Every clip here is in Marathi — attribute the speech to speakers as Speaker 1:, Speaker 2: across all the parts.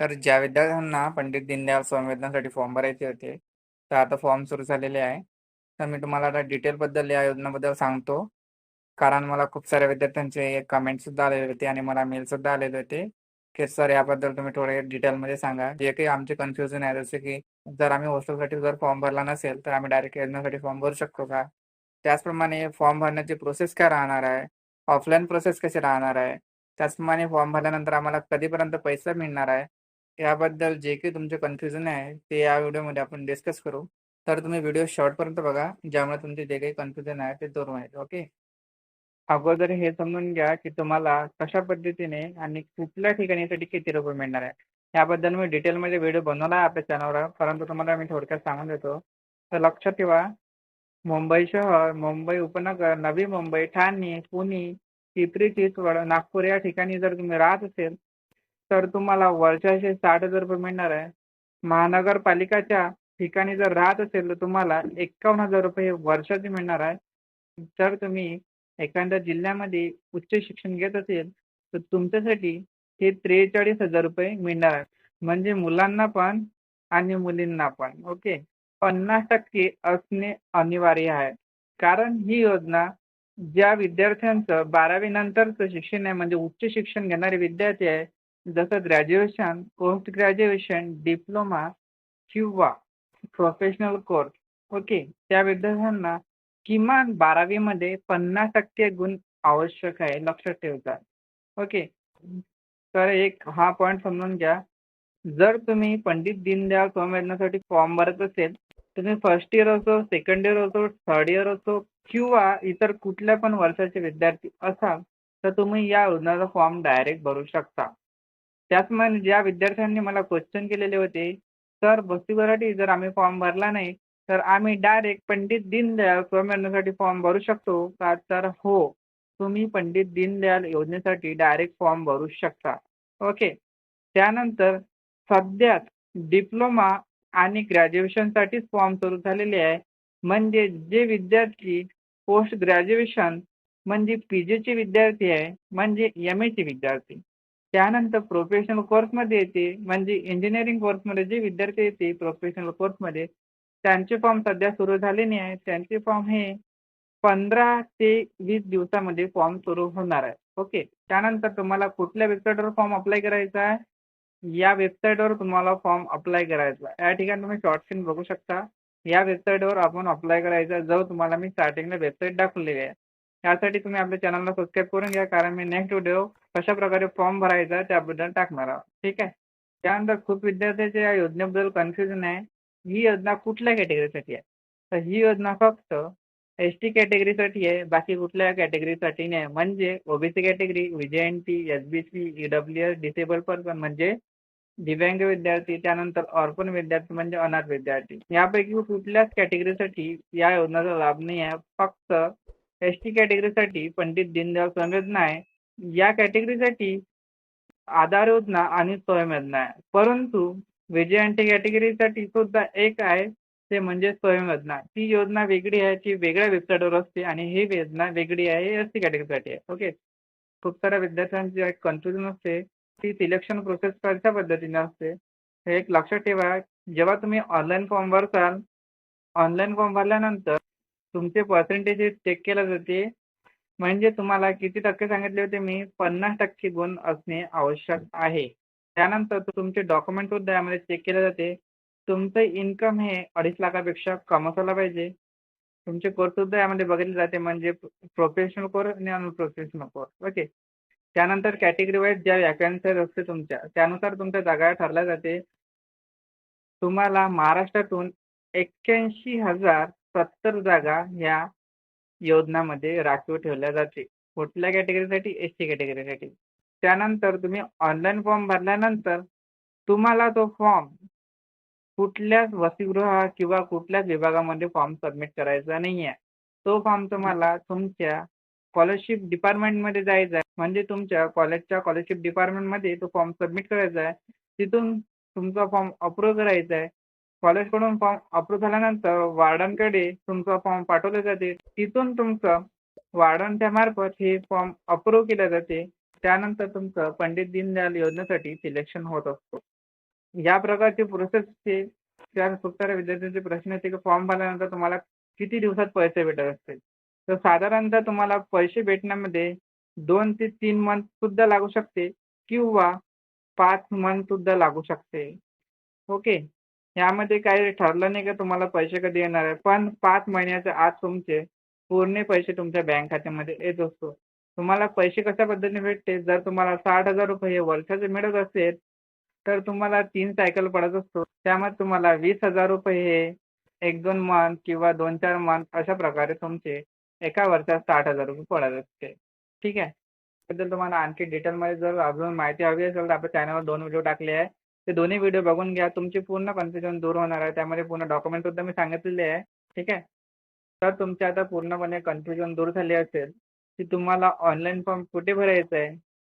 Speaker 1: तर ज्या विद्यार्थ्यांना पंडित दीनदयाल संवेदनासाठी फॉर्म भरायचे होते, तर आता फॉर्म सुरू झालेले आहे. तर मी तुम्हाला आता डिटेलबद्दल या योजनेबद्दल सांगतो. कारण मला खूप साऱ्या विद्यार्थ्यांचे कमेंटसुद्धा आलेले होते आणि मला मेलसुद्धा आलेले होते, की सर याबद्दल तुम्ही थोडे डिटेलमध्ये सांगा. जे काही आमचे कन्फ्युजन आहे जसे की जर आम्ही हॉस्टेलसाठी जर फॉर्म भरला नसेल, तर आम्ही डायरेक्ट योजनेसाठी फॉर्म भरू शकतो का? त्याचप्रमाणे फॉर्म भरण्याची प्रोसेस काय राहणार आहे? ऑफलाईन प्रोसेस कशी राहणार आहे? त्याचप्रमाणे फॉर्म भरल्यानंतर आम्हाला कधीपर्यंत पैसा मिळणार आहे? याबद्दल जे काही तुमचे कन्फ्युजन आहे, ते या व्हिडिओमध्ये आपण डिस्कस करू. तर तुम्ही व्हिडिओ शॉर्टपर्यंत बघा, ज्यामुळे तुमचे जे काही कन्फ्युजन आहे ते दूर होईल. ओके. अगोदर हे समजून घ्या, की तुम्हाला कशा पद्धतीने आणि कुठल्या ठिकाणीसाठी किती रुपये मिळणार आहे. याबद्दल मी डिटेलमध्ये व्हिडिओ बनवला आहे आपल्या चॅनलवर, परंतु तुम्हाला मी थोडक्यात सांगून देतो. तर लक्षात ठेवा, मुंबई शहर, मुंबई उपनगर, नवी मुंबई, ठाणे, पुणे, पिंपरी चिंचवड, नागपूर या ठिकाणी जर तुम्ही राहत असेल, तर तुम्हाला वर्षाचे साठ हजार रुपये मिळणार आहे. महानगरपालिकाच्या ठिकाणी जर राहत असेल, तर तुम्हाला एकावन्न हजार रुपये वर्षाचे मिळणार आहे. जर तुम्ही एखाद्या जिल्ह्यामध्ये उच्च शिक्षण घेत असेल, तर तुमच्यासाठी हे त्रेचाळीस हजार रुपये मिळणार आहे. म्हणजे मुलांना पण आणि मुलींना पण. ओके. पन्नास टक्के असणे अनिवार्य आहे. कारण ही योजना ज्या विद्यार्थ्यांचं बारावी नंतरचं शिक्षण आहे म्हणजे उच्च शिक्षण घेणारे विद्यार्थी आहे, जसं ग्रॅज्युएशन, पोस्ट ग्रॅज्युएशन, डिप्लोमा किंवा प्रोफेशनल कोर्स ओके. त्या विद्यार्थ्यांना किमान बारावीमध्ये पन्नास टक्के गुण आवश्यक आहे. लक्षात ठेवता. ओके. तर एक हा पॉइंट समजून घ्या. जर तुम्ही पंडित दीनदयाळ संवेदनासाठी फॉर्म भरत असेल, तुम्ही फर्स्ट इयर असो, सेकंड इयर असो, थर्ड इयर असो किंवा इतर कुठल्या पण वर्षाचे विद्यार्थी असाल, तर तुम्ही या योजनेचा फॉर्म डायरेक्ट भरू शकता. त्याचप्रमाणे ज्या विद्यार्थ्यांनी मला क्वेश्चन केलेले होते, सर भरतीसाठी जर आम्ही फॉर्म भरला नाही, तर आम्ही डायरेक्ट पंडित दीनदयाळ संवेदनासाठी फॉर्म भरू शकतो का? तर हो. तुम्ही पंडित दीनदयाल योजनेसाठी डायरेक्ट फॉर्म भरू शकता. ओके. त्यानंतर सध्याच डिप्लोमा आणि ग्रॅज्युएशनसाठीच फॉर्म सुरू झालेले आहे. म्हणजे जे विद्यार्थी पोस्ट ग्रॅज्युएशन म्हणजे पीजीचे विद्यार्थी आहे, म्हणजे एम-एचे विद्यार्थी. त्यानंतर प्रोफेशनल कोर्समध्ये येते, म्हणजे इंजिनिअरिंग कोर्समध्ये जे विद्यार्थी येते प्रोफेशनल कोर्समध्ये, त्यांचे फॉर्म सध्या सुरू झालेले आहे. त्यांचे फॉर्म हे पंधरा ते वीस दिवसामध्ये फॉर्म सुरू होणार आहे. ओके. त्यानंतर तुम्हाला कुठल्या वेबसाईटवर फॉर्म अप्लाय करायचा आहे? या वेबसाईटवर तुम्हाला फॉर्म अप्लाय करायचा या ठिकाणी तुम्ही शॉर्ट सीन बघू शकता. या वेबसाईटवर आपण अप्लाय करायचा जो तुम्हाला मी स्टार्टिंगला वेबसाईट दाखवलेली आहे. यासाठी तुम्ही आपल्या चॅनलला सबस्क्राईब करून घ्या, कारण मी नेक्स्ट व्हिडिओ कशाप्रकारे फॉर्म भरायचा त्याबद्दल टाकणार आहोत. ठीक आहे. त्यानंतर खूप विद्यार्थ्यांच्या या योजनेबद्दल कन्फ्युजन आहे. ही योजना कुठल्या कॅटेगरीसाठी आहे? तर ही योजना फक्त एस-टी कॅटेगरीसाठी आहे. बाकी कुठल्या कॅटेगरीसाठी नाही. म्हणजे OBC category, VJNT, SBC, W S disable person म्हणजे दिव्यांग विद्यार्थी, त्यानंतर ऑर्फन विद्यार्थी म्हणजे अनाथ विद्यार्थी. यापैकी कुठल्याच कॅटेगरीसाठी या योजनेचा लाभ नाही आहे. फक्त एस-टी कॅटेगरीसाठी पंडित दीनदयाळ संवेदना आहे. या कॅटेगरीसाठी आधार योजना आणि स्वयं योजना आहे. परंतु विजय अंटी कॅटेगरीसाठी सुद्धा एक आहे, ते म्हणजे स्वयं योजना. ती योजना वेगळी आहे, ती वेगळ्या वेबसाईटवर असते आणि ही योजना वेगळी आहे, एस-टी कॅटेगरीसाठी आहे. ओके. खूप साऱ्या विद्यार्थ्यांची एक कन्फ्युजन असते, ती सिलेक्शन प्रोसेस कशा पद्धतीने असते. हे एक लक्षात ठेवा, जेव्हा तुम्ही ऑनलाईन फॉर्म भरसाल, ऑनलाईन फॉर्म भरल्यानंतर तुमचे पर्सेंटेजेस चेक केले जाते. म्हणजे तुम्हाला किती टक्के सांगितले होते मी? पन्नास टक्के गुण असणे आवश्यक आहे. त्यानंतर तुमचे डॉक्युमेंट सुद्धा यामध्ये चेक केले जाते. तुमचं इन्कम हे अडीच लाखापेक्षा कम असायला पाहिजे. तुमचे कोर्स सुद्धा यामध्ये बघितले जाते म्हणजे प्रोफेशनल कोर्स आणि अनप्रोफेशनल कोर्स. ओके. त्यानंतर कॅटेगरी वाईज ज्या वॅकन्सीज असते तुमच्या, त्यानुसार तुमच्या जागा ठरल्या जाते. तुम्हाला महाराष्ट्रातून एक्क्याऐंशी हजार सत्तर जागा ह्या योजनामध्ये राखीव ठेवल्या जाते. कुठल्या कॅटेगरीसाठी? एस-टी कॅटेगरीसाठी. त्यानंतर तुम्ही ऑनलाईन फॉर्म भरल्यानंतर तुम्हाला तो फॉर्म कुठल्याच वसतिगृह किंवा कुठल्याच विभागामध्ये फॉर्म सबमिट करायचा नाही आहे. तो फॉर्म तुम्हाला तुमच्या स्कॉलरशिप डिपार्टमेंटमध्ये जायचा आहे. म्हणजे तुमच्या कॉलेजच्या स्कॉलरशिप डिपार्टमेंटमध्ये तो फॉर्म सबमिट करायचा आहे. तिथून तुमचा फॉर्म अप्रूव्ह करायचा आहे. कॉलेजकडून फॉर्म अप्रूव्ह झाल्यानंतर वार्डनकडे तुमचा फॉर्म पाठवले जाते. तिथून तुमचं वार्डनच्या मार्फत हे फॉर्म अप्रूव्ह केले जाते. त्यानंतर तुमचं पंडित दीनदयाल योजनेसाठी सिलेक्शन होत असतो. या प्रकारची प्रोसेस त्या खूप विद्यार्थ्यांचे प्रश्न येते की फॉर्म भरल्यानंतर तुम्हाला किती दिवसात पैसे भेटत असतील तर साधारणतः तुम्हाला पैसे भेटण्यामध्ये दोन ते तीन मंथ सुद्धा लागू शकते किंवा पाच मंथ सुद्धा लागू शकते ओके यामध्ये काही ठरलं नाही का तुम्हाला पैसे कधी येणार आहे. पण पाच महिन्याच्या आत तुमचे पूर्ण पैसे तुमच्या बँक खात्यामध्ये येत असतो. तुम्हाला पैसे कशा पद्धतीने भेटते जर तुम्हाला साठ हजार रुपये वर्षाचे मिळत असेल तर तुम्हाला तीन सायकल पडत असतो. त्यामध्ये तुम्हाला वीस हजार रुपये हे एक दोन मंथ किंवा दोन चार मंथ अशा प्रकारे तुमचे एका वर्षात साठ हजार रुपये पडत असते. ठीक आहे? बद्दल तुम्हाला आणखी डिटेलमध्ये जर अजून माहिती हवी असेल तर आपल्या चॅनलवर दोन व्हिडिओ टाकले आहे. ते दोन्ही व्हिडिओ बघून घ्या. तुमची पूर्ण कन्फ्युजन दूर होणार आहे. त्यामध्ये पूर्ण डॉक्युमेंट सुद्धा मी सांगितलेले आहे. ठीक आहे? तर तुमचे आता पूर्णपणे कन्फ्युजन दूर झाले असेल की तुम्हाला ऑनलाईन फॉर्म कुठे भरायचा आहे?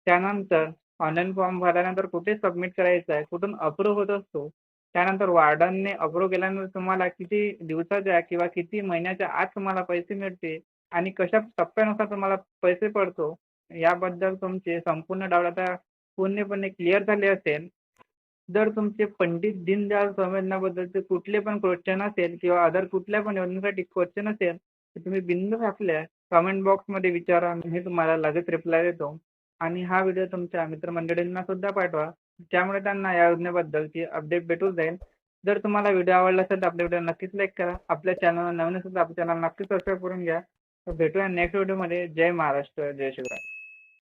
Speaker 1: त्यानंतर ऑनलाईन फॉर्म भरल्यानंतर कुठे सबमिट करायचा आहे? कुठून अप्रूव्ह होत असतो? त्यानंतर वार्डनने अप्रूव्ह केल्यानंतर तुम्हाला किती दिवसाच्या किंवा किती महिन्याच्या आत तुम्हाला पैसे मिळते आणि कशा टप्प्यानुसार तुम्हाला पैसे पडतो? याबद्दल तुमचे संपूर्ण डाऊट आता पूर्णपणे क्लिअर झाले असेल. जर तुमचे पंडित दीनदयाळ संवेदनाबद्दलचे कुठले पण क्वेश्चन असेल किंवा अदर कुठल्या पण योजनेसाठी क्वेश्चन असेल तर तुम्ही बिंदू आपल्या कमेंट बॉक्समध्ये विचारा मी तुम्हाला लगेच रिप्लाय देतो. आणि हा व्हिडिओ तुमच्या मित्रमंडळींना सुद्धा पाठवा. त्यामुळे त्यांना या योजनेबद्दलची अपडेट भेटून जाईल. जर तुम्हाला व्हिडिओ आवडला असेल तर आपल्या व्हिडिओ नक्कीच लाईक करा. आपल्या चॅनलला नवीन असेल तर आपल्या चॅनल नक्कीच सबस्क्राईब करून घ्या. तर भेटूया नेक्स्ट व्हिडिओमध्ये जय महाराष्ट्र जय शिवराय.